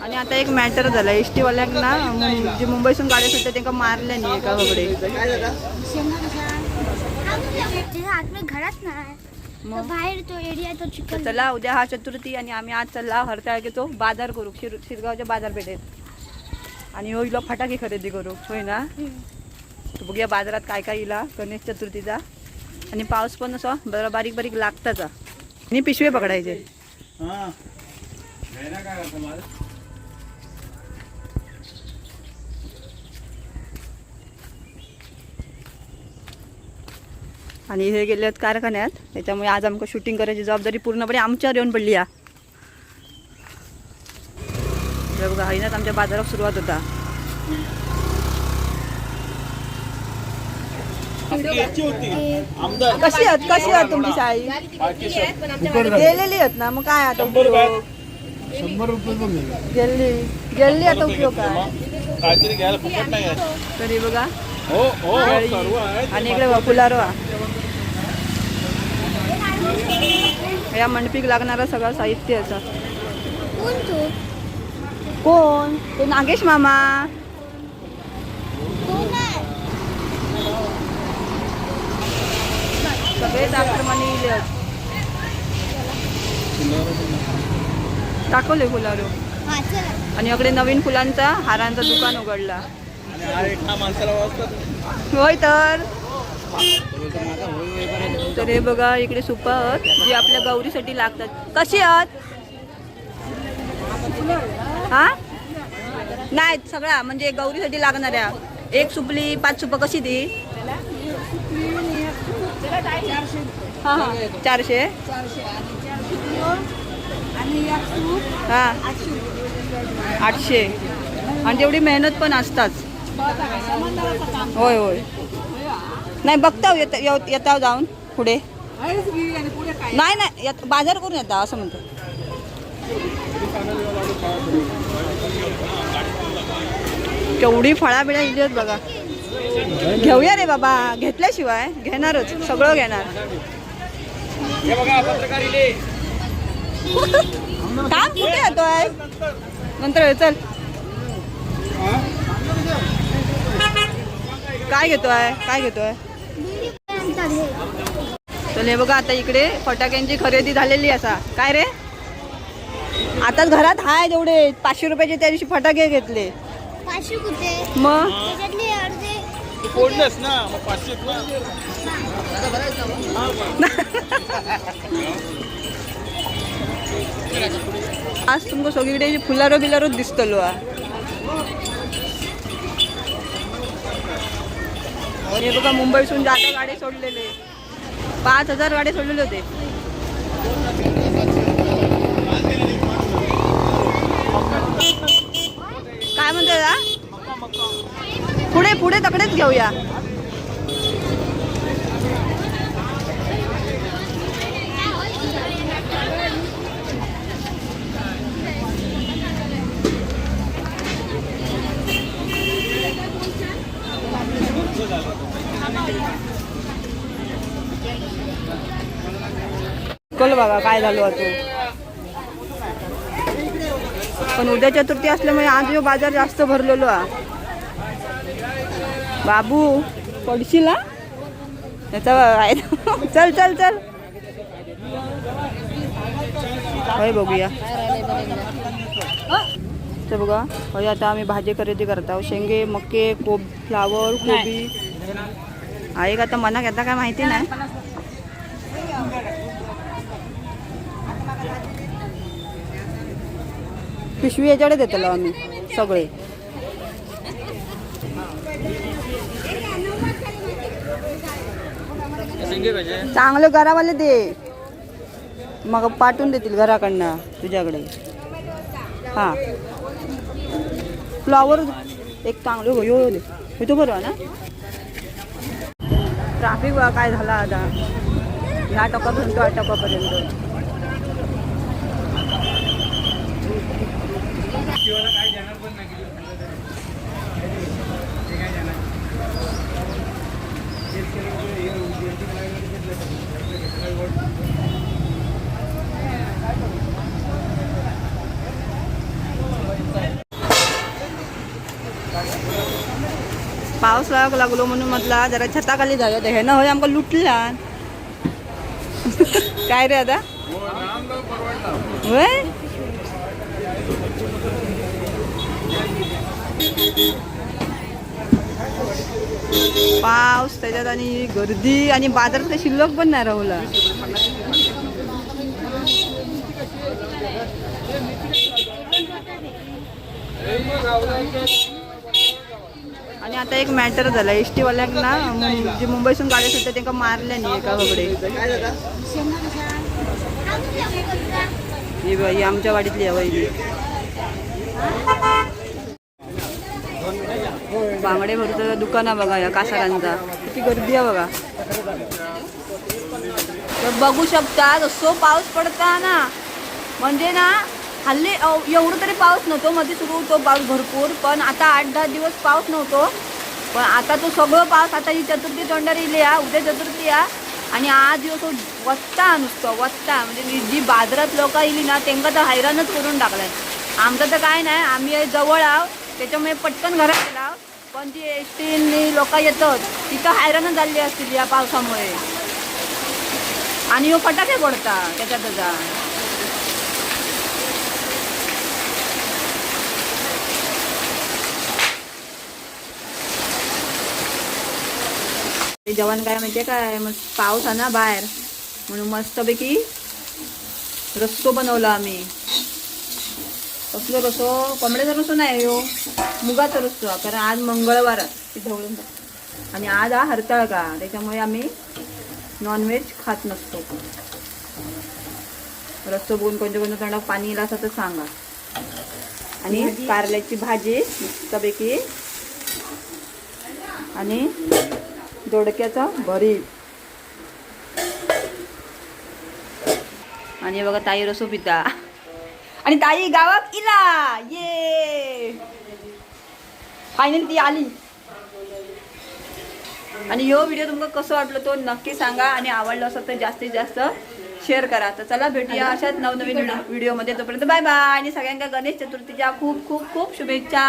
आणि आता एक मॅटर झाला. एस टी ना जे मुंबईसून गाडी सुटते त्यांना मारल्या नाही एका वगडे घरात नाही बाहेर तो एरिया तो चला उद्या हा चतुर्थी आणि आम्ही आज चालला हरताळ घेतो. बाजार करू. शिर शिरगावच्या बाजारपेठेत. आणि होईल फटाके खरेदी करू. होय ना? बघूया बाजारात काय काय येईल गणेश चतुर्थीचा. आणि पाऊस पण असं बरं बारीक बारीक लागताचा. आणि पिशवे पकडायचे. आणि हे गेले आहेत कारखान्यात. त्याच्यामुळे आज आमका शूटिंग करायची जबाबदारी पूर्णपणे आमच्यावर येऊन पडली या. बघा हायनाच आमच्या बाजारात सुरुवात होता. कशी आहात? कशी आहात तुमची शाळी गेलेली आहेत ना? मग काय आता उपयोग? शंभर रुपये गेली. गेली आता उपयोग काय? काहीतरी घ्यायला फुकट नाही आहे. तरी बघा. हो हो. सर्व आहे आणि इकडे बघा फुलारो हा. या मंडपीक लागणारं सगळं साहित्य असं कोण तो? कोण? तो नागेश मामा कोण आहे सगळेच आक्रमणे इले. दाखवले फुलारो आणि इकडे नवीन फुलांचा हारांचा दुकान उघडला. होय तर. तर हे बघा इकडे सुपा आहेत जे आपल्या गौरीसाठी लागतात. कशी आहात? हा? नाही सगळा म्हणजे गौरीसाठी लागणाऱ्या. एक सुपली पाच सुपा कशी ती? चारशे. हा. आठशे. आणि तेवढी मेहनत पण असताच होय होय. नाही बघता येता येता जाऊन पुढे. नाही नाही येत- बाजार करून येता असं म्हणतो केवढी फळा बिळा बघा. घेऊया रे बाबा. घेतल्याशिवाय घेणारच. सगळं घेणार. हे काम कुठे येतोय नंतर चल. काय घेतोय काय घेतोय आणतात हे हे बघा आता इकडे फटाक्यांची खरेदी झालेली असा काय रे? आताच घरात हाय जेवढे. पाचशे रुपयाचे त्या दिवशी फटाके घेतले. पाचशे कुठे? मग? ना मग पाचशे आज तुमका सगळीकडे फुलारो बिलारो दिसतलो हा हे बघा मुंबईसून जाता गाडी सोडलेले. पाच हजार गाडी सोडलेले होते. काय म्हणते का पुढे पुढे तकडेच घेऊया. कल बघा काय झालो तू पण उद्या चतुर्थी असल्यामुळे आज यो बाजार जास्त भरलेलो हा बाबू पडशील हा? याचा चल चल चल. होय बघूया. तर बघा. होय आता आम्ही भाजी खरेदी करत आहोत. शेंगे मके कोब फ्लावर कोबी. आहे का? आता मनाक येता काय माहिती नाही. पिशवी याच्याकडे देतलो आम्ही सगळे. चांगलं घरावाले दे. मग पाठवून देतील घराकडनं तुझ्याकडे. हां. फ्लॉवर एक चांगलं हो यो दे हे तो बरोबर ना ट्राफिक काय झाला आता? ह्या टोकापर्यंत त्या टोकापर्यंत. पाऊस लागलो म्हणून म्हटला जरा छताखाली जाऊया ते ह्यानं होय आमकां लुटला काय रे आता? होय? पाऊस त्याच्यात आणि गर्दी आणि बाजारात काही शिल्लक पण नाही राहुला. आणि आता एक मॅटर झाला. एस टी वाल्यांना जे मुंबईतून गाडी सुटतात त्यांना मारल्या नाही एका वगैरे ही बाई आमच्या वाडीतली आहे वहिनी बांगडे भरतं दुकान आहे बघा या कासारांचा. किती गर्दी आहे बघा. तर बघू शकता जसं पाऊस पडता ना म्हणजे ना हल्ली एवढं तरी पाऊस नव्हतो. मध्ये सुरू होतो पाऊस भरपूर पण आता आठ दहा दिवस पाऊस नव्हतो. पण आता तो सगळं पाऊस आता ही चतुर्थी तोंडार येईल या उद्या चतुर्थी या. आणि आज दिवस तो वस्ता नुसतो वस्ता. म्हणजे जी- बाजारात लोक येली ना त्यांना तर हैराणच करून टाकलाय. आमचं तर काय नाही आम्ही जवळ आहो. त्याच्यामुळे पटकन घरात गेला पण जी एस टीनी लोक येतात तिथं हैराण झाली असतील या पावसामुळे. आणि ह्यो फटाके पडता त्याच्या जेवण काय माहितीये काय? मग पाऊस आहे ना बाहेर. म्हणून मस्तपैकी रस्सो बनवला आम्ही. कसलो रसो कोंबड्याचा रसो नाही हो. मुगाचा रस्सो. कारण आज मंगळवार ढवळून. आणि आज हा हरताळ का? त्याच्यामुळे आम्ही नॉनव्हेज खात नसतो. रस्सो बघून कोणत्या कोणत्या तोंडात पाणी येईल असं तर सांगा. आणि कारल्याची भाजी मस्तपैकी. आणि दोडक्याचा भरीत आणि बघा ताई रसो पिता आणि ताई गावात इला! ये! फायनल ती आली. आणि ह्यो व्हिडिओ तुमका कसं वाटलं तो नक्की सांगा आणि आवडलं असं तर जास्तीत जास्त शेअर करा. तर चला भेटूया अशाच नवनवीन व्हिडिओमध्ये तोपर्यंत बाय बाय आणि सगळ्यांना गणेश चतुर्थीच्या खूप खूप खूप शुभेच्छा.